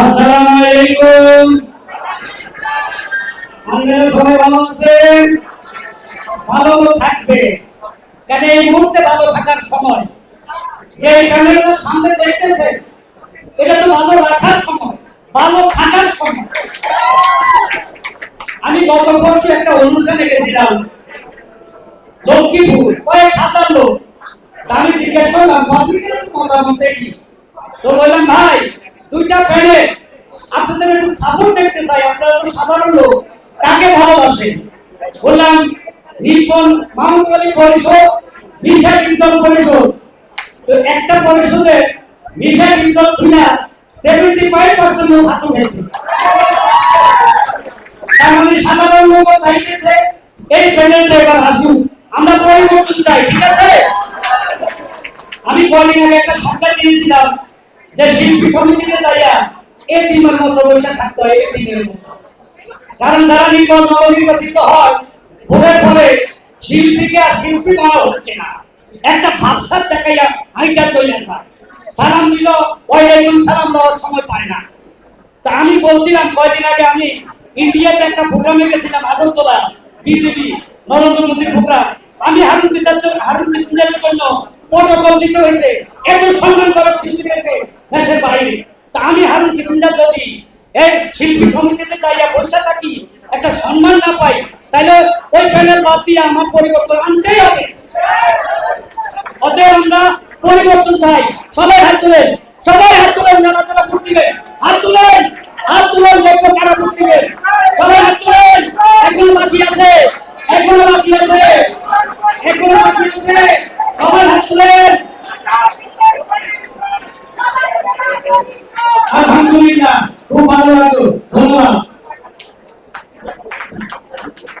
আসসালামু আলাইকুম আপনারা সবাই ভালো আছেন? ভালো থাকবে। কেন এই মুহূর্তে ভালো থাকার সময়? যে ক্যামেরাটা সামনে দেখতেছে এটা তো ভালো রাখার সময়, ভালো থাকার সময়। আমি গত বছর একটা অনুষ্ঠানে গেছিলাম, লক্ষ্মীপুর, কয়েক হাজার লোক। আমি জিজ্ঞেস করলাম মতামত দেখি? তো বললাম, ভাই দুইটা প্যানেল আপনাদের একটু সাপোর্ট দেখতে চাই। আপনারা তো সাধারণ লোক, কাকে ভালোবাসেন? বললাম নিপন মাহমুদ পরিষদ নিশা কীর্তন পরিষদ। তো একটা পরিষদে নিশা কীর্তন শুনে সেভেন্টি ফাইভ পার্সেন্ট লোক হাত উঠেছে তার মানে সাধারণ লোক চাইতেছে, এই প্যানেলটা এবার আসুক। আমরা পরিবর্তন চাই, ঠিক আছে? আমি বলি একটা সংখ্যা দিয়েছিলাম। যে শিল্পী সমিতিতে যাইয়া এ টিমের মতো বসে থাকতে হয় এ টিমের মতো। কারণ যারা নির্বাচন নবনির্বাচিত হয়, ভোটের ফলে শিল্পীকে আর শিল্পী বলা হচ্ছে না। একটা ভাবসার দেখাইয়া হাইটা চলে যায়। সালাম দিল একজন সালাম দেওয়ার সময় পায় না। তা আমি বলছিলাম, কয়দিন আগে আমি ইন্ডিয়াতে একটা প্রোগ্রামে গেছিলাম, আগরতলা, বিজেপি, নরেন্দ্র মোদীর প্রোগ্রাম। আমি হারুন কিসার হারুন কিসারের জন্য প্রোটোকল দিতে হয়েছে। এত সম্মান করা শিল্পীদেরকে দেশের বাইরে তা আমি হারুন কিসিঞ্জার যদি এই শিল্পী সমিতিতে যাইয়া বসে থাকি, একটা সম্মান না পাই, তাহলে ওই প্যানেল বাদ দিয়ে আমার পরিবর্তন আনতেই হবে। অতএব আমরা পরিবর্তন চাই। সবাই হাত তুলেন, সবাই হাত তুলেন, যারা যারা ভোট দিবেন। হাত তুলেন হাত তুলেন দেখব কারা ভোট দিবেন। সবাই হাত তুলেন, এখনও বাকি আছে, এখনও বাকি আছে, এখনও বাকি আছে। আলহামদুলিল্লাহ খুব ভালো লাগল।